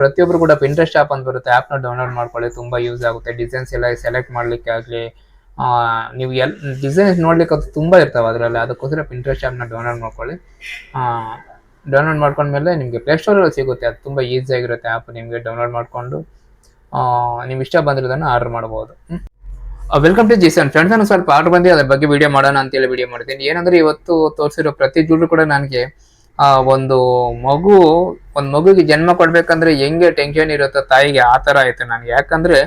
ಪ್ರತಿಯೊಬ್ರು ಕೂಡ Pinterest app ಅಂತ ಬರುತ್ತೆ. ಆ್ಯಪ್ನ ಡೌನ್ಲೋಡ್ ಮಾಡ್ಕೊಳ್ಳಿ, ತುಂಬಾ ಯೂಸ್ ಆಗುತ್ತೆ. ಡಿಸೈನ್ಸ್ ಎಲ್ಲ ಸೆಲೆಕ್ಟ್ ಮಾಡ್ಲಿಕ್ಕೆ ಆಗಲಿ ನೀವು ಎಲ್ ಡಿಸೈನ್ಸ್ ನೋಡ್ಲಿಕ್ಕೆ ಅದು ತುಂಬಾ ಇರ್ತಾವೆ ಅದರಲ್ಲಿ. ಅದಕ್ಕೋಸ್ಕರ ಪಿಂಟ್ರೆಸ್ಟ್ ಆ್ಯಪ್ನ ಡೌನ್ಲೋಡ್ ಮಾಡ್ಕೊಳ್ಳಿ. ಡೌನ್ಲೋಡ್ ಮಾಡ್ಕೊಂಡ್ಮೇಲೆ ನಿಮಗೆ ಪ್ಲೇಸ್ಟೋರಲ್ಲಿ ಸಿಗುತ್ತೆ. ಅದು ತುಂಬ ಈಸಿ ಆಗಿರುತ್ತೆ ಆ್ಯಪ್ ನಿಮಗೆ ಡೌನ್ಲೋಡ್ ಮಾಡಿಕೊಂಡು. ನಿಮ್ಗೆ ಇಷ್ಟ ಬಂದಿರೋದನ್ನು ಆರ್ಡರ್ ಮಾಡ್ಬೋದು. ವೆಲ್ಕಮ್ ಟು ಜೀಸನ್ ಫ್ರೆಂಡ್ಸ್ ನಾನು ಸ್ವಲ್ಪ ಆರ್ಡರ್ ಬಂದು, ಅದ್ರ ಬಗ್ಗೆ ವಿಡಿಯೋ ಮಾಡೋಣ ಅಂತೇಳಿ ವಿಡಿಯೋ ಮಾಡ್ತೀನಿ ಏನಂದ್ರೆ ಇವತ್ತು ತೋರಿಸಿರೋ ಪ್ರತಿ ಜೂಡು ಕೂಡ ನನಗೆ ಆ, ಒಂದು ಮಗು ಒಂದು ಮಗುಗೆ ಜನ್ಮ ಕೊಡ್ಬೇಕಂದ್ರೆ ಹೆಂಗೆ ಟೆನ್ಷನ್ ಇರುತ್ತೋ ತಾಯಿಗೆ ಆ ತರ ಆಯ್ತು ನನಗೆ. ಯಾಕಂದ್ರೆ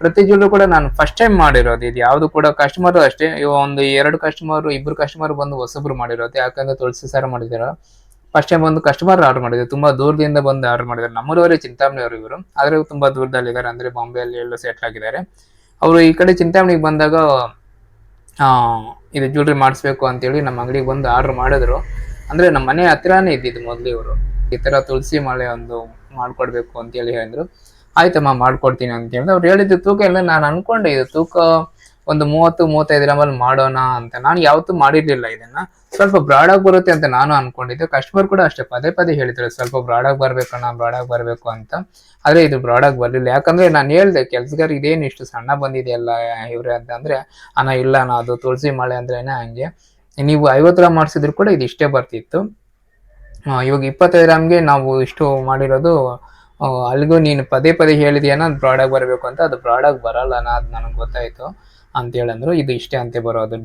ಪ್ರತಿ ಜೂಡು ಕೂಡ ನಾನು ಫಸ್ಟ್ ಟೈಮ್ ಮಾಡಿರೋದು ಇದು. ಯಾವುದು ಕೂಡ ಕಸ್ಟಮರ್ ಅಷ್ಟೇ. ಒಂದು ಎರಡು ಕಸ್ಟಮರ್ ಇಬ್ರು ಕಸ್ಟಮರ್ ಬಂದು ಹೊಸಬ್ರು ಮಾಡಿರೋದು. ಯಾಕಂದ್ರೆ ತುಳಸಿ ಸಾರು ಮಾಡಿದಾರ. ಫಸ್ಟ್ ಟೈಮ್ ಒಂದು ಕಸ್ಟಮರ್ ಆರ್ಡರ್ ಮಾಡಿದ್ರು. ತುಂಬಾ ದೂರದಿಂದ ಬಂದು ಆರ್ಡರ್ ಮಾಡಿದ್ದಾರೆ ನಮ್ಮೂರವರೇ ಚಿಂತಾಮಣಿಯವರು ಇವರು. ಆದ್ರೆ ತುಂಬಾ ದೂರದಲ್ಲಿದ್ದಾರೆ ಅಂದ್ರೆ ಬಾಂಬೆಯಲ್ಲಿ ಎಲ್ಲ ಸೆಟ್ಲ್ ಆಗಿದ್ದಾರೆ. ಅವರು ಈ ಕಡೆ ಚಿಂತಾಮಣಿಗೆ ಬಂದಾಗ ಆ, ಇದು ಜ್ಯುವೆಲ್ರಿ ಮಾಡಿಸ್ಬೇಕು ಅಂತೇಳಿ ನಮ್ಮ ಅಂಗಡಿಗೆ ಬಂದು ಆರ್ಡರ್ ಮಾಡಿದ್ರು. ಅಂದ್ರೆ ನಮ್ಮ ಮನೆ ಹತ್ರನೇ ಇದ್ದಿದ್ದು ಮೊದಲು ಇವರು. ಈ ತರ ತುಳಸಿ ಮಳೆ ಒಂದು ಮಾಡ್ಕೊಡ್ಬೇಕು ಅಂತೇಳಿ ಹೇಳಿದ್ರು. ಆಯ್ತಮ್ಮ, ಮಾಡ್ಕೊಡ್ತೀನಿ ಅಂತ ಹೇಳಿದ್ರು. ಅವ್ರು ಹೇಳಿದ್ದು ತೂಕ ಎಲ್ಲ ನಾನು ಅನ್ಕೊಂಡೆ, ಇದು ತೂಕ ಒಂದು ಮೂವತ್ತು, ಮೂವತ್ತೈದು ಗ್ರಾಮಲ್ಲಿ ಮಾಡೋಣ ಅಂತ. ನಾನು ಯಾವತ್ತೂ ಮಾಡಿರ್ಲಿಲ್ಲ ಇದನ್ನ. ಸ್ವಲ್ಪ ಬ್ರಾಡ್ ಆಗಿ ಬರುತ್ತೆ ಅಂತ ನಾನು ಅನ್ಕೊಂಡಿದ್ದೆ. ಕಸ್ಟಮರ್ ಕೂಡ ಅಷ್ಟೇ, ಪದೇ ಪದೇ ಹೇಳಿದ್ರು, ಸ್ವಲ್ಪ ಬ್ರಾಡ್ ಆಗಿ ಬರ್ಬೇಕಣ್ಣ ಬ್ರಾಡ್ ಆಗಿ ಬರಬೇಕು ಅಂತ. ಆದ್ರೆ ಇದು ಬ್ರಾಡ್ ಆಗಿ ಬರ್ಲಿಲ್ಲ. ಯಾಕಂದ್ರೆ ನಾನು ಹೇಳ್ದೆ ಕೆಲ್ಸಗಾರ ಇದೇನು ಇಷ್ಟು ಸಣ್ಣ ಬಂದಿದೆಯಲ್ಲ ಇವ್ರೆ ಅಂತ. ಅಂದ್ರೆ, ಅಣ್ಣ, ಇಲ್ಲ, ಅಣ್ಣ, ಅದು ತುಳಸಿ ಮಳೆ ಅಂದ್ರೇನೆ ಹಂಗೆ. ನೀವು ಐವತ್ತು ಗ್ರಾಮ್ ಮಾಡಿಸಿದ್ರು ಕೂಡ ಇದು ಇಷ್ಟೇ ಬರ್ತಿತ್ತು. ಇವಾಗ ಇಪ್ಪತ್ತೈದು ಗ್ರಾಮ್ಗೆ ನಾವು ಇಷ್ಟು ಮಾಡಿರೋದು ಅಲ್ಲಿಗೂ ನೀನು ಪದೇ ಪದೇ ಹೇಳಿದೆಯಾ ಅದು ಬ್ರಾಡ್ ಆಗಿ ಬರಬೇಕು ಅಂತ, ಅದು ಬ್ರಾಡ್ ಆಗಿ ಬರಲ್ಲ ಅದು ನನಗೆ ಗೊತ್ತಾಯ್ತು ಅಂತ ಹೇಳಂದ್ರು. ಇದು ಇಷ್ಟೇ ಅಂತೆ ಬರೋದು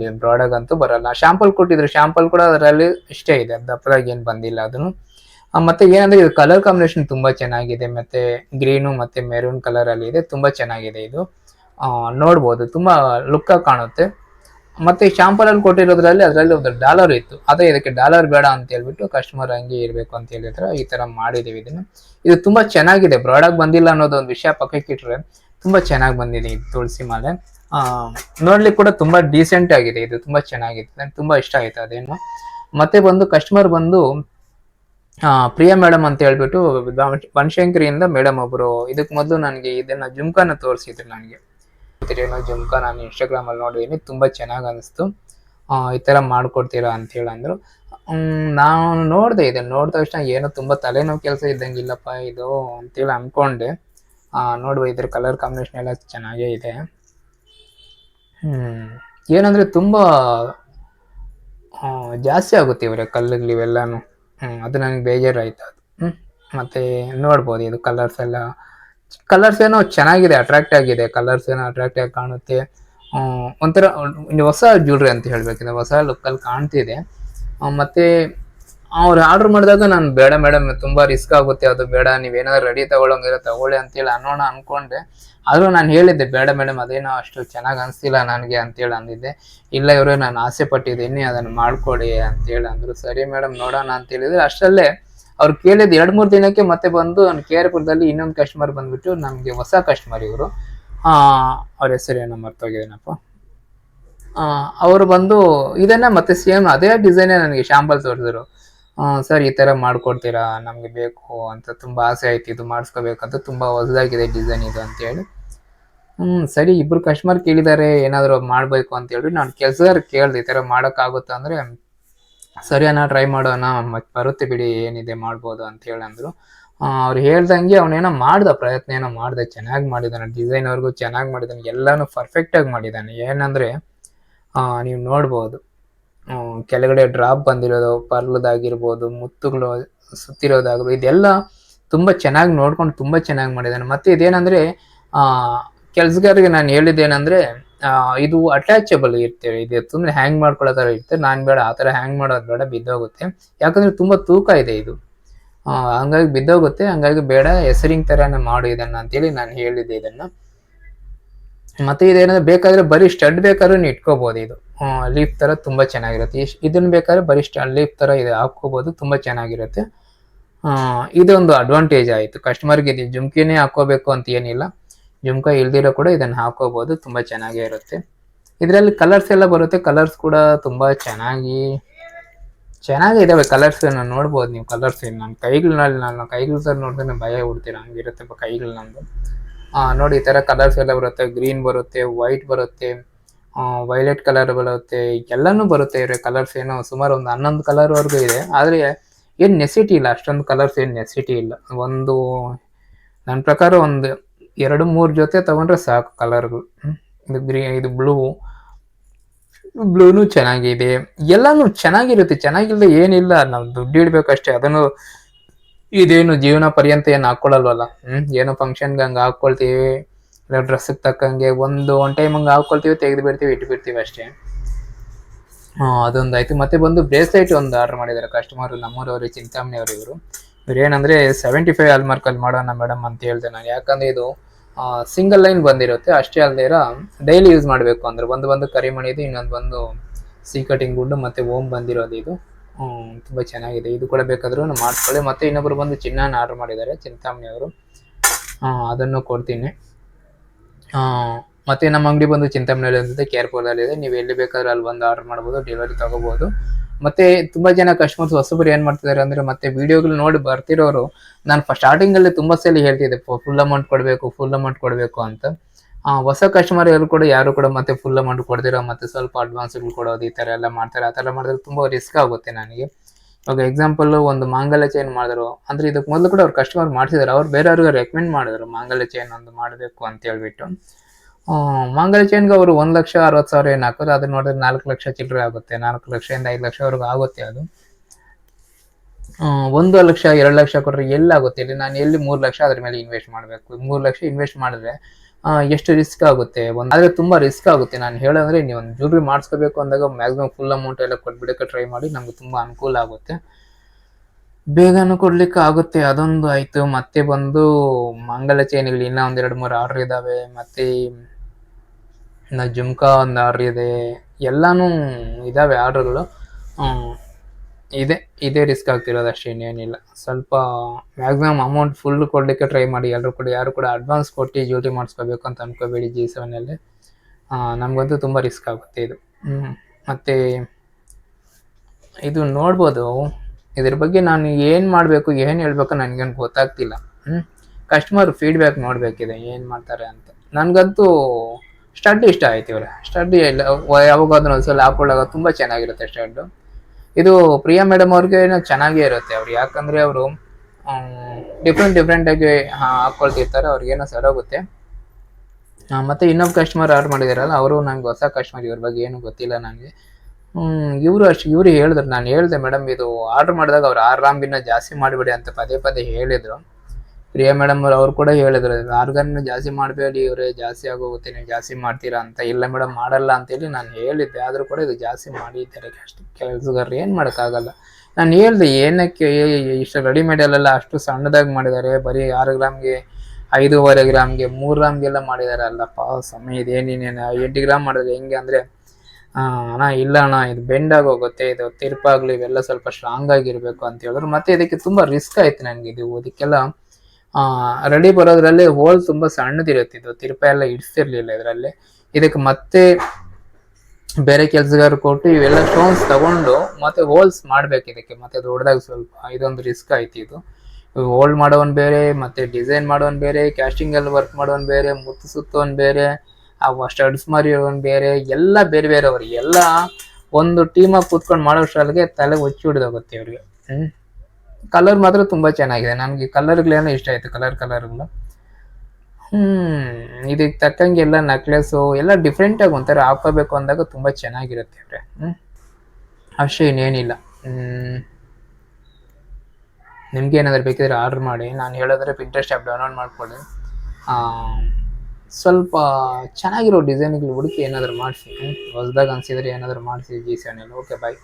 ಆಗಿ ಅಂತೂ ಬರಲ್ಲ. ಶಾಂಪಲ್ ಕೊಟ್ಟಿದ್ರು ಶಾಂಪಲ್ ಕೂಡ ಅದರಲ್ಲಿ ಇಷ್ಟೇ ಇದೆ, ದಪ್ಪದಾಗಿ ಏನು ಬಂದಿಲ್ಲ ಅದನ್ನು. ಮತ್ತೆ ಏನಂದ್ರೆ ಇದು ಕಲರ್ ಕಾಂಬಿನೇಷನ್ ತುಂಬಾ ಚೆನ್ನಾಗಿದೆ, ಮತ್ತೆ ಗ್ರೀನು ಮತ್ತೆ ಮೆರೂನ್ ಕಲರ್ ಅಲ್ಲಿ ಇದೆ, ತುಂಬಾ ಚೆನ್ನಾಗಿದೆ ಇದು. ನೋಡ್ಬೋದು, ತುಂಬಾ ಲುಕ್ ಆಗಿ ಕಾಣುತ್ತೆ. ಮತ್ತೆ ಶಾಂಪಲ್ ಅಲ್ಲಿ ಕೊಟ್ಟಿರೋದ್ರಲ್ಲಿ ಅದರಲ್ಲಿ ಒಂದು ಡಾಲರ್ ಇತ್ತು. ಅದೇ ಇದಕ್ಕೆ ಡಾಲರ್ ಬೇಡ ಅಂತ ಹೇಳ್ಬಿಟ್ಟು ಕಸ್ಟಮರ್ ಹಂಗೆ ಇರಬೇಕು ಅಂತ ಹೇಳಿದ್ರೆ. ಈ ತರ ಮಾಡಿದೀವಿ ಇದನ್ನ. ಇದು ತುಂಬಾ ಚೆನ್ನಾಗಿದೆ. ಪ್ರಾಡಕ್ಟ್ ಬಂದಿಲ್ಲ ಅನ್ನೋದು ಒಂದು ವಿಷಯ ಪಕ್ಕಕ್ಕೆ ಇಟ್ರೆ ತುಂಬಾ ಚೆನ್ನಾಗಿ ಬಂದಿದೆ ಇದು ತುಳಸಿ ಮಾಲೆ. ಆ, ನೋಡ್ಲಿಕ್ಕೆ ಕೂಡ ತುಂಬಾ ಡೀಸೆಂಟ್ ಆಗಿದೆ. ಇದು ತುಂಬಾ ಚೆನ್ನಾಗಿದೆ. ನಂಗೆ ತುಂಬಾ ಇಷ್ಟ ಆಯ್ತು ಅದೇನು. ಮತ್ತೆ ಬಂದು ಕಸ್ಟಮರ್ ಬಂದು ಪ್ರಿಯಾ ಮೇಡಮ್ ಅಂತ ಹೇಳ್ಬಿಟ್ಟು ವನಶಂಕರಿಯಿಂದ ಮೇಡಮ್ ಒಬ್ರು. ಇದಕ್ಕೆ ಮೊದಲು ನನಗೆ ಇದನ್ನ ಜುಮ್ಕಾನ ತೋರಿಸಿದ್ರು ನನಗೆ. ಏನೋ ಜುಮ್ಕಾ ನಾನು ಇನ್ಸ್ಟಾಗ್ರಾಮಲ್ಲಿ ನೋಡಿದೀನಿ ತುಂಬಾ ಚೆನ್ನಾಗಿ ಅನಿಸ್ತು. ಈ ಥರ ಮಾಡ್ಕೊಡ್ತೀರಾ ಅಂತ ಅಂದರು. ನಾನು ನೋಡಿದೆ ಇದನ್ನು ನೋಡಿದ ತಕ್ಷಣ ಏನೋ ತುಂಬ ತಲೆನೋವು ಕೆಲಸ ಇದ್ದಂಗಿಲ್ಲಪ್ಪ ಇದು ಅಂತೇಳಿ ಅನ್ಕೊಂಡೆ. ಆ, ನೋಡುವ ಇದ್ರ ಕಲರ್ ಕಾಂಬಿನೇಷನ್ ಎಲ್ಲ ಚೆನ್ನಾಗೇ ಇದೆ. ಏನಂದ್ರೆ ತುಂಬ ಜಾಸ್ತಿ ಆಗುತ್ತೆ ಇವರೇ ಕಲ್ಲುಗಳು ಇವೆಲ್ಲಾನು. ಅದು ನನಗೆ ಬೇಜಾರಾಯ್ತು ಅದು. ಮತ್ತೆ ನೋಡ್ಬೋದು ಇದು ಕಲರ್ಸ್ ಎಲ್ಲ. ಕಲರ್ಸ್ ಏನೋ ಚೆನ್ನಾಗಿದೆ ಅಟ್ರಾಕ್ಟ್ ಆಗಿದೆ ಕಲರ್ಸ್ ಏನೋ ಅಟ್ರಾಕ್ಟ್ ಆಗಿ ಕಾಣುತ್ತೆ. ಒಂಥರ ಹೊಸ ಜ್ಯುವೆಲ್ರಿ ಅಂತ ಹೇಳ್ಬೇಕಿದೆ ಹೊಸ ಲುಕ್ಕಲ್ಲಿ ಕಾಣ್ತಿದೆ. ಮತ್ತು ಅವ್ರು ಆರ್ಡರ್ ಮಾಡಿದಾಗ ನಾನು ಬೇಡ ಮೇಡಮ್ ತುಂಬ ರಿಸ್ಕ್ ಆಗುತ್ತೆ, ಅದು ಬೇಡ ನೀವೇನಾದ್ರು ರೆಡಿ ತಗೊಳ್ಳೋಂಗಿರೋ ತಗೊಳ್ಳಿ ಅಂತೇಳಿ ಅನ್ನೋಣ ಅನ್ಕೊಂಡೆ. ಆದರೂ ನಾನು ಹೇಳಿದ್ದೆ, ಬೇಡ ಮೇಡಮ್ ಅದೇನೋ ಅಷ್ಟು ಚೆನ್ನಾಗಿ ಅನಿಸ್ತಿಲ್ಲ ನನಗೆ ಅಂತೇಳಿ ಅಂದಿದ್ದೆ. ಇಲ್ಲ ಇವರು, ನಾನು ಆಸೆ ಪಟ್ಟಿದ್ದೀನಿ, ಅದನ್ನು ಮಾಡಿಕೊಡಿ ಅಂತೇಳಿ ಅಂದರು. ಸರಿ ಮೇಡಮ್ ನೋಡೋಣ ಅಂತ ಹೇಳಿದ್ರೆ. ಅಷ್ಟರಲ್ಲೇ ಅವ್ರು ಕೇಳಿದ ಎರಡ್ ಮೂರು ದಿನಕ್ಕೆ ಮತ್ತೆ ಬಂದು ನಾನು ಕೆ ಆರ್ ಪುರದಲ್ಲಿ ಇನ್ನೊಂದು ಕಸ್ಟಮರ್ ಬಂದ್ಬಿಟ್ಟು ನಮಗೆ ಹೊಸ ಕಸ್ಟಮರ್ ಇವರು. ಅವ್ರ ಹೆಸರು ಏನೋ ಮರ್ತೋಗಿದ್ದೇನಪ್ಪ ಅವರು ಬಂದು ಇದನ್ನ ಮತ್ತೆ ಸೇಮ್ ಅದೇ ಡಿಸೈನೇ ನನಗೆ ಶಾಂಪಲ್ ತೋರಿಸಿದ್ರು. ಸರ್, ಈ ತರ ಮಾಡ್ಕೊಡ್ತೀರಾ? ನಮಗೆ ಬೇಕು ಅಂತ ತುಂಬಾ ಆಸೆ ಆಯ್ತು, ಇದು ಮಾಡಿಸ್ಕೋಬೇಕಂತ ತುಂಬಾ ಹೊಸದಾಗಿದೆ ಡಿಸೈನ್ ಇದು ಅಂತ ಹೇಳಿ. ಹ್ಮ್, ಸರಿ, ಇಬ್ರು ಕಸ್ಟಮರ್ ಕೇಳಿದ್ದಾರೆ ಏನಾದರೂ ಮಾಡ್ಬೇಕು ಅಂತ ಹೇಳಿ ನಾನು ಕೆಲಸದಾರ ಕೇಳ್ದೆ, ಈ ತರ ಮಾಡೋಕ್ಕಾಗುತ್ತಾ ಅಂದ್ರೆ ಸರಿ ಅಣ್ಣ ಟ್ರೈ ಮಾಡೋಣ, ಮತ್ತೆ ಬರುತ್ತೆ ಬಿಡಿ, ಏನಿದೆ ಮಾಡ್ಬೋದು ಅಂತ ಹೇಳಂದ್ರು ಅವ್ರು ಹೇಳ್ದಂಗೆ ಅವನೇನೋ ಮಾಡ್ದ ಪ್ರಯತ್ನ, ಏನೋ ಮಾಡಿದೆ, ಚೆನ್ನಾಗಿ ಮಾಡಿದ್ದಾನೆ ಡಿಸೈನ್ ಅವ್ರಿಗೂ ಚೆನ್ನಾಗಿ ಮಾಡಿದ್ದಾನೆ ಎಲ್ಲಾನು ಪರ್ಫೆಕ್ಟ್ ಆಗಿ ಮಾಡಿದಾನೆ. ಏನಂದ್ರೆ ನೀವು ನೋಡ್ಬೋದು ಕೆಳಗಡೆ ಡ್ರಾಪ್ ಬಂದಿರೋದು, ಪರ್ಲದಾಗಿರ್ಬೋದು, ಮುತ್ತುಗಳು ಸುತ್ತಿರೋದಾಗ್ಬೋದು ಇದೆಲ್ಲ ತುಂಬಾ ಚೆನ್ನಾಗಿ ನೋಡ್ಕೊಂಡು ತುಂಬಾ ಚೆನ್ನಾಗಿ ಮಾಡಿದ್ದಾನೆ ಮತ್ತೆ ಇದೇನಂದ್ರೆ ಕೆಲ್ಸಗಾರರಿಗೆ ನಾನು ಹೇಳಿದ್ದೇನಂದ್ರೆ ಇದು ಅಟ್ಯಾಚಬಲ್ ಇರ್ತೇವೆ ಇದು ಸುಮ್ಮನೆ ಹ್ಯಾಂಗ್ ಮಾಡ್ಕೊಳ್ಳೋ ಥರ ಇರುತ್ತೆ. ನಾನು ಬೇಡ, ಆ ಥರ ಹ್ಯಾಂಗ್ ಮಾಡೋದು ಬೇಡ, ಬಿದ್ದೋಗುತ್ತೆ. ಯಾಕಂದ್ರೆ ತುಂಬಾ ತೂಕ ಇದೆ ಇದು. ಹಂಗಾಗಿ ಬಿದ್ದೋಗುತ್ತೆ. ಹಂಗಾಗಿ ಬೇಡ ಹೆಸರಿಂಗ್ ಥರನೇ ಮಾಡು ಇದನ್ನ ಅಂತೇಳಿ ನಾನು ಹೇಳಿದ್ದೆ ಇದನ್ನ. ಮತ್ತೆ ಇದೇನಾದ್ರೆ ಬೇಕಾದ್ರೆ ಬರೀ ಸ್ಟಡ್ ಬೇಕಾದ್ರೂ ಇಟ್ಕೋಬೋದು ಇದು. ಲೀಫ್ ತರ ತುಂಬಾ ಚೆನ್ನಾಗಿರುತ್ತೆ. ಇಷ್ಟು ಇದನ್ನ ಬೇಕಾದ್ರೆ ಬರೀ ಸ್ಟಡ್ ಲೀಫ್ ತರ ಇದು, ಹಾಕ್ಕೋಬೋದು, ತುಂಬಾ ಚೆನ್ನಾಗಿರುತ್ತೆ. ಇದೊಂದು ಅಡ್ವಾಂಟೇಜ್ ಆಯಿತು. ಕಸ್ಟಮರ್ಗೆ ಇದು ಜುಮ್ಕಿನೇ ಹಾಕೋಬೇಕು ಅಂತ ಏನಿಲ್ಲ. ಜುಮ್ಕ ಇಲ್ದಿರೋ ಕೂಡ ಇದನ್ನ ಹಾಕೋಬಹುದು ತುಂಬಾ ಚೆನ್ನಾಗೇ ಇರುತ್ತೆ. ಇದರಲ್ಲಿ ಕಲರ್ಸ್ ಎಲ್ಲ ಬರುತ್ತೆ ಕಲರ್ಸ್ ಕೂಡ ತುಂಬಾ ಚೆನ್ನಾಗಿ ಚೆನ್ನಾಗಿದಾವೆ ಕಲರ್ಸ್ ನಾನು ನೋಡ್ಬೋದು ನೀವು ಕಲರ್ಸ್ ನನ್ನ ಕೈಗಳಲ್ಲಿ ನಾನು ಕೈಗಳು ಸರ್ ನೋಡಿದ್ರೆ ಭಯ ಹುಡ್ತೀರ ಹಂಗಿರುತ್ತೆ ಕೈಗಳು ಆ, ನೋಡಿ ಈ ತರ ಕಲರ್ಸ್ ಎಲ್ಲ ಬರುತ್ತೆ ಗ್ರೀನ್ ಬರುತ್ತೆ ವೈಟ್ ಬರುತ್ತೆ ವೈಲೆಟ್ ಕಲರ್ ಬರುತ್ತೆ ಎಲ್ಲನೂ ಬರುತ್ತೆ ಇವ್ರೆ ಕಲರ್ಸ್ ಏನೋ ಸುಮಾರು ಒಂದು ಹನ್ನೊಂದು ಕಲರ್ ವರೆಗೂ ಇದೆ. ಆದ್ರೆ ಏನ್ ನೆಸಿಟಿ ಇಲ್ಲ ಅಷ್ಟೊಂದು ಕಲರ್ಸ್ ಏನ್ ನೆಸಿಟಿ ಇಲ್ಲ. ಒಂದು ನನ್ನ ಪ್ರಕಾರ ಒಂದು ಎರಡು ಮೂರು ಜೊತೆ ತಗೊಂಡ್ರೆ ಸಾಕು ಕಲರ್ಗಳು. ಇದು ಗ್ರೀ, ಇದು ಬ್ಲೂ. ಬ್ಲೂನು ಚೆನ್ನಾಗಿದೆ. ಎಲ್ಲಾನು ಚೆನ್ನಾಗಿರುತ್ತೆ. ಚೆನ್ನಾಗಿಲ್ಲದೆ ಏನಿಲ್ಲ. ನಾವು ದುಡ್ಡು ಇಡ್ಬೇಕಷ್ಟೇ. ಅದನ್ನು ಇದೇನು ಜೀವನ ಪರ್ಯಂತ ಏನು ಹಾಕೊಳ್ಳಲ್ವಲ್ಲ. ಹ್ಮ್. ಏನೋ ಫಂಕ್ಷನ್ಗೆ ಹಂಗೆ ಹಾಕ್ಕೊಳ್ತೀವಿ. ಇಲ್ಲ ಡ್ರೆಸ್ಸಿಗೆ ತಕ್ಕಂಗೆ ಒಂದು ಒನ್ ಟೈಮ್ ಹಂಗೆ ಹಾಕ್ಕೊಳ್ತೀವಿ, ತೆಗೆದು ಬಿಡ್ತೀವಿ ಇಟ್ಟು ಬಿಡ್ತೀವಿ ಅಷ್ಟೇ. ಹಾಂ ಅದೊಂದು ಆಯ್ತು ಮತ್ತೆ ಬಂದು ಬ್ರೇಸ್ಲೈಟ್ ಒಂದು ಆರ್ಡರ್ ಮಾಡಿದ್ದಾರೆ ಕಸ್ಟಮರ್ ನಮ್ಮೂರವರು ಚಿಂತಾಮಣಿ ಅವರು ಇವರು. ಇವ್ರು ಏನಂದ್ರೆ ಸೆವೆಂಟಿ ಫೈವ್ ಮಾರ್ಕ್ ಅಲ್ಲಿ ಮಾಡೋಣ ಮೇಡಮ್ ಅಂತ ಹೇಳ್ದೆ ನಾನು. ಯಾಕಂದ್ರೆ ಇದು ಸಿಂಗಲ್ ಲೈನ್ ಬಂದಿರುತ್ತೆ. ಅಷ್ಟೇ ಅಲ್ಲದೆ ಡೈಲಿ ಯೂಸ್ ಮಾಡಬೇಕು ಅಂದ್ರೆ ಒಂದು ಬಂದು ಕರಿಮಣಿದು ಇನ್ನೊಂದು ಬಂದು ಸಿ ಕಟಿಂಗ್ ಗುಂಡು ಮತ್ತೆ ಓಮ್ ಬಂದಿರೋದು ಇದು. ತುಂಬಾ ಚೆನ್ನಾಗಿದೆ. ಇದು ಕೂಡ ಬೇಕಾದ್ರೂ ಮಾಡ್ಕೊಳ್ಳಿ. ಮತ್ತೆ ಇನ್ನೊಬ್ರು ಬಂದು ಚಿನ್ನಾನ ಆರ್ಡರ್ ಮಾಡಿದ್ದಾರೆ, ಚಿಂತಾಮಣಿ ಅವರು. ಅದನ್ನು ಕೊಡ್ತೀನಿ. ಮತ್ತೆ ನಮ್ಮ ಅಂಗಡಿ ಬಂದು ಚಿಂತಾಮಣಿ ಅಂತ ಕೇರ್ಪುರ್ ಅಲ್ಲಿ ಇದೆ ನೀವು ಎಲ್ಲಿ ಬೇಕಾದರೂ ಅಲ್ಲಿ ಬಂದು ಆರ್ಡರ್ ಮಾಡ್ಬೋದು ಡೆಲಿವರಿ ತಗೋಬಹುದು ಮತ್ತೆ ತುಂಬಾ ಜನ ಕಸ್ಟಮರ್ಸ್ ಹೊಸಬರು ಏನ್ ಮಾಡ್ತಿದ್ದಾರೆ ಅಂದ್ರೆ ಮತ್ತೆ ವಿಡಿಯೋಗಳು ನೋಡಿ ಬರ್ತಿರೋರು, ನಾನು ಸ್ಟಾರ್ಟಿಂಗ್ ಅಲ್ಲಿ ತುಂಬಾ ಸಲ ಹೇಳ್ತಿದ್ದೆ ಫುಲ್ ಅಮೌಂಟ್ ಕೊಡಬೇಕು ಫುಲ್ ಅಮೌಂಟ್ ಕೊಡಬೇಕು ಅಂತ. ಹೊಸ ಕಸ್ಟಮರ್ ಎಲ್ಲರೂ ಕೂಡ ಯಾರು ಕೂಡ ಮತ್ತೆ ಫುಲ್ ಅಮೌಂಟ್ ಕೊಡ್ದಿರೋ, ಮತ್ತೆ ಸ್ವಲ್ಪ ಅಡ್ವಾನ್ಸ್ ಕೊಡೋದು ಈ ತರ ಎಲ್ಲ ಮಾಡ್ತಾರೆ. ಆ ತರ ಮಾಡಿದ್ರೆ ತುಂಬಾ ರಿಸ್ಕ್ ಆಗುತ್ತೆ ನನಗೆ. ಇವಾಗ ಎಕ್ಸಾಂಪಲ್ ಒಂದು ಮಾಂಗಲ್ಯ ಚೈನ್ ಮಾಡಿದ್ರು. ಅಂದ್ರೆ ಇದಕ್ಕೆ ಮೊದಲು ಕೂಡ ಅವ್ರು ಕಸ್ಟಮರ್ ಮಾಡ್ತಿದ್ದಾರೆ ಅವ್ರು ಬೇರೆಯವ್ರಿಗೆ ರೆಕಮೆಂಡ್ ಮಾಡಿದ್ರು ಮಾಂಗಲ್ಯ ಚೈನ್ ಒಂದು ಮಾಡಬೇಕು ಅಂತ ಹೇಳ್ಬಿಟ್ಟು. ಆ, ಮಾಂಗಲ್ಯ ಚೈನ್ಗೆ ಅವರು ಒಂದು ಲಕ್ಷ ಅರವತ್ತು ಸಾವಿರ ಏನು ಹಾಕೋದು? ಅದನ್ನ ನೋಡಿದ್ರೆ ನಾಲ್ಕು ಲಕ್ಷ ಚಿಲ್ಲರೆ ಆಗುತ್ತೆ ನಾಲ್ಕು ಲಕ್ಷದಿಂದ ಐದು ಲಕ್ಷವರೆಗೂ ಆಗುತ್ತೆ ಅದು. ಒಂದು ಲಕ್ಷ ಎರಡು ಲಕ್ಷ ಕೊಟ್ಟರೆ ಎಲ್ಲಾಗುತ್ತೆ ಇಲ್ಲಿ ನಾನು ಎಲ್ಲಿ ಮೂರು ಲಕ್ಷ ಅದ್ರ ಮೇಲೆ ಇನ್ವೆಸ್ಟ್ ಮಾಡಬೇಕು? ಮೂರು ಲಕ್ಷ ಇನ್ವೆಸ್ಟ್ ಮಾಡಿದ್ರೆ ಎಷ್ಟು ರಿಸ್ಕ್ ಆಗುತ್ತೆ? ಒಂದು ಆದರೆ ತುಂಬ ರಿಸ್ಕ್ ಆಗುತ್ತೆ. ನಾನು ಹೇಳೋದ್ರೆ ನೀವು ಒಂದು ಜ್ಯೂಲ್ರಿ ಮಾಡಿಸ್ಕೋಬೇಕು ಅಂದಾಗ ಮ್ಯಾಕ್ಸಿಮಮ್ ಫುಲ್ ಅಮೌಂಟ್ ಎಲ್ಲ ಕೊಟ್ಬಿಡಕ್ಕೆ ಟ್ರೈ ಮಾಡಿ ನಮ್ಗೆ ತುಂಬ ಅನುಕೂಲ ಆಗುತ್ತೆ. ಬೇಗನೂ ಕೊಡ್ಲಿಕ್ಕೆ ಆಗುತ್ತೆ. ಅದೊಂದು ಆಯಿತು. ಮತ್ತೆ ಬಂದು ಮಂಗಲ ಚೈನ್ಗಳು ಇನ್ನೂ ಒಂದೆರಡು ಮೂರು ಆರ್ಡರ್ ಇದ್ದಾವೆ ಮತ್ತೆ ಇನ್ನು ಜುಮ್ಕಾ ಒಂದು ಆರ್ಡ್ರ್ ಇದೆ, ಎಲ್ಲನೂ ಇದಾವೆ ಆರ್ಡರ್ಗಳು. ಇದೆ, ಇದೇ ರಿಸ್ಕ್ ಆಗ್ತಿರೋದು ಅಷ್ಟೇ, ಇನ್ನೇನಿಲ್ಲ. ಸ್ವಲ್ಪ ಮ್ಯಾಕ್ಸಿಮಮ್ ಅಮೌಂಟ್ ಫುಲ್ ಕೊಡಲಿಕ್ಕೆ ಟ್ರೈ ಮಾಡಿ ಎಲ್ಲರೂ ಕೂಡ, ಯಾರು ಕೂಡ ಅಡ್ವಾನ್ಸ್ ಕೊಟ್ಟು ಜ್ಯೂಟಿ ಮಾಡಿಸ್ಕೋಬೇಕು ಅಂತ ಅನ್ಕೋಬೇಡಿ ಜಿ ಸೆವೆನಲ್ಲಿ ನಮಗಂತೂ ತುಂಬ ರಿಸ್ಕ್ ಆಗುತ್ತೆ ಇದು. ಮತ್ತು ಇದು ನೋಡ್ಬೋದು. ಇದ್ರ ಬಗ್ಗೆ ನಾನು ಏನು ಮಾಡಬೇಕು, ಏನು ಹೇಳ್ಬೇಕು ನನಗೇನು ಗೊತ್ತಾಗ್ತಿಲ್ಲ. ಕಸ್ಟಮರ್ ಫೀಡ್ಬ್ಯಾಕ್ ನೋಡಬೇಕಿದೆ, ಏನು ಮಾಡ್ತಾರೆ ಅಂತ. ನನಗಂತೂ ಸ್ಟಡ್ ಇಷ್ಟ ಆಯ್ತು ಇವ್ರೆ ಸ್ಟಡ್ ಎಲ್ಲ ಯಾವಾಗಾದ್ರೂ ಒಂದ್ಸಲ ಹಾಕೊಳ್ಳಾಗ ತುಂಬ ಚೆನ್ನಾಗಿರುತ್ತೆ ಸ್ಟಡ್ಡು ಇದು ಪ್ರಿಯಾ ಮೇಡಮ್ ಅವ್ರಿಗೆ ಚೆನ್ನಾಗೇ ಇರುತ್ತೆ ಅವ್ರು. ಯಾಕಂದರೆ ಅವರು ಡಿಫ್ರೆಂಟ್ ಡಿಫ್ರೆಂಟಾಗಿ ಹಾಕ್ಕೊಳ್ತಿರ್ತಾರೆ. ಅವ್ರಿಗೇನೋ ಸರೋಗುತ್ತೆ ಮತ್ತೆ ಇನ್ನೊಬ್ಬ ಕಸ್ಟಮರ್ ಆರ್ಡರ್ ಮಾಡಿದಾರಲ್ಲ, ಅವರು ನಂಗೆ ಹೊಸ ಕಸ್ಟಮರ್ ಇವ್ರ ಬಗ್ಗೆ ಏನು ಗೊತ್ತಿಲ್ಲ ನನಗೆ ಇವರು ಅಷ್ಟು, ಇವರು ಹೇಳಿದ್ರು. ನಾನು ಹೇಳಿದೆ ಮೇಡಮ್ ಇದು ಆರ್ಡರ್ ಮಾಡಿದಾಗ ಅವ್ರು ಆರಾಮ್ ಬಿನ್ನ ಜಾಸ್ತಿ ಮಾಡಿಬಿಡಿ ಅಂತ ಪದೇ ಪದೇ ಹೇಳಿದ್ರು. ಪ್ರಿಯಾ ಮೇಡಮ್ ಅವ್ರು ಕೂಡ ಹೇಳಿದ್ರು ಆರ್ಗನ್ ಜಾಸ್ತಿ ಮಾಡಬೇಡಿ ಇವರೇ, ಜಾಸ್ತಿ ಆಗೋಗುತ್ತೆ, ನೀವು ಜಾಸ್ತಿ ಮಾಡ್ತೀರಾ ಅಂತ. ಇಲ್ಲ ಮೇಡಮ್ ಮಾಡಲ್ಲ ಅಂತೇಳಿ ನಾನು ಹೇಳಿದ್ದೆ, ಆದರೂ ಕೂಡ ಇದು ಜಾಸ್ತಿ ಮಾಡಿದ್ದಾರೆ ಅಷ್ಟು ಕೆಲಸಗಾರರು ಏನು ಮಾಡೋಕ್ಕಾಗಲ್ಲ. ನಾನು ಹೇಳ್ದೆ, ಏನಕ್ಕೆ ಇಷ್ಟು ರೆಡಿಮೇಡಲ್ಲೆಲ್ಲ ಅಷ್ಟು ಸಣ್ಣದಾಗಿ ಮಾಡಿದ್ದಾರೆ ಬರೀ ಆರು ಗ್ರಾಮ್ಗೆ, ಐದೂವರೆ ಗ್ರಾಮ್ಗೆ, ಮೂರು ಗ್ರಾಮ್ಗೆಲ್ಲ ಮಾಡಿದ್ದಾರೆ ಅಲ್ಲಪ್ಪ, ಸಮಯ ಇದೇನೇನೇನು ಎಂಟು ಗ್ರಾಮ್ ಮಾಡಿದ್ರೆ ಹೆಂಗೆ ಅಂದರೆ ಅಣ್ಣ, ಇಲ್ಲ ಅಣ್ಣ, ಇದು ಬೆಂಡ್ ಆಗೋಗುತ್ತೆ, ಇದು ತಿರುಪಾಗ್ಲಿ, ಇವೆಲ್ಲ ಸ್ವಲ್ಪ ಸ್ಟ್ರಾಂಗ್ ಆಗಿರ್ಬೇಕು ಅಂತ ಹೇಳಿದ್ರು. ಮತ್ತೆ ಇದಕ್ಕೆ ತುಂಬಾ ರಿಸ್ಕ್ ಆಯ್ತು ನನಗೆ ಇದು ಇದಕ್ಕೆಲ್ಲ ರೆಡಿ ಬರೋದ್ರಲ್ಲಿ ಹೋಲ್ ತುಂಬಾ ಸಣ್ಣದಿರುತ್ತಿದ್ದು ತಿರುಪ ಎಲ್ಲ ಇಡಿಸ್ತಿರ್ಲಿಲ್ಲ ಇದರಲ್ಲಿ. ಇದಕ್ಕೆ ಮತ್ತೆ ಬೇರೆ ಕೆಲಸಗಾರರು ಕೊಟ್ಟು ಇವೆಲ್ಲ ಸ್ಟೋನ್ಸ್ ತಗೊಂಡು ಮತ್ತೆ ಹೋಲ್ಸ್ ಮಾಡ್ಬೇಕು ಇದಕ್ಕೆ. ಮತ್ತೆ ದೊಡ್ಡದಾಗಿ ಸ್ವಲ್ಪ, ಇದೊಂದು ರಿಸ್ಕ್ ಆಯ್ತು ಇದು. ಹೋಲ್ಡ್ ಮಾಡೋನ್ ಬೇರೆ, ಮತ್ತೆ ಡಿಸೈನ್ ಮಾಡೋನ್ ಬೇರೆ ಕ್ಯಾಸ್ಟಿಂಗ್ ಅಲ್ಲಿ ವರ್ಕ್ ಮಾಡೋನ್ ಬೇರೆ, ಮುತ್ತು ಸುತ್ತೋನ್ ಬೇರೆ, ಆ ಸ್ಟಡ್ಸ್ ಮಾರಿರೋನ್ ಬೇರೆ, ಎಲ್ಲ ಬೇರೆ ಬೇರೆ ಅವ್ರಿಗೆ ಎಲ್ಲ ಒಂದು ಟೀಮಾಗಿ ಕೂತ್ಕೊಂಡು ಮಾಡೋಷ್ಟ್ರಲ್ಲಿಗೆ ತಲೆ ಹೊಚ್ಚಿ ಹಿಡಿದೋಗುತ್ತೆ ಇವ್ರಿಗೆ. ಹ್ಮ್. ಕಲರ್ ಮಾತ್ರ ತುಂಬಾ ಚೆನ್ನಾಗಿದೆ. ನನಗೆ ಕಲರ್ಗಳೇನೋ ಇಷ್ಟ ಆಯ್ತು. ಕಲರ್ ಕಲರ್ಗಳು ಹ್ಮ್, ಇದಕ್ಕೆ ತಕ್ಕಂಗೆ ಎಲ್ಲ ನೆಕ್ಲೆಸು ಎಲ್ಲ ಡಿಫ್ರೆಂಟ್ ಆಗಿ ಒಂಥರ ಹಾಕೋಬೇಕು ಅಂದಾಗ ತುಂಬಾ ಚೆನ್ನಾಗಿರುತ್ತೆ ಅವ್ರೆ ಹ್ಮ್. ಅಷ್ಟೇ ಇನ್ನೇನಿಲ್ಲ. ನಿಮ್ಗೆ ಏನಾದ್ರು ಬೇಕಿದ್ರೆ ಆರ್ಡರ್ ಮಾಡಿ. ನಾನು ಹೇಳೋದ್ರೆ ಪಿಂಟ್ರೆಸ್ಟ್ ಆ್ಯಪ್ ಡೌನ್ಲೋಡ್ ಮಾಡ್ಕೊಳ್ಳಿ. ಸ್ವಲ್ಪ ಚೆನ್ನಾಗಿರೋ ಡಿಸೈನ್ಗಳು ಹುಡುಕಿ ಏನಾದರೂ ಮಾಡಿಸಿ. ಹೊಸ್ದಾಗ ಅನ್ಸಿದ್ರೆ ಏನಾದರೂ ಮಾಡಿಸಿ ಜಿ ಓಕೆ ಬಾಯ್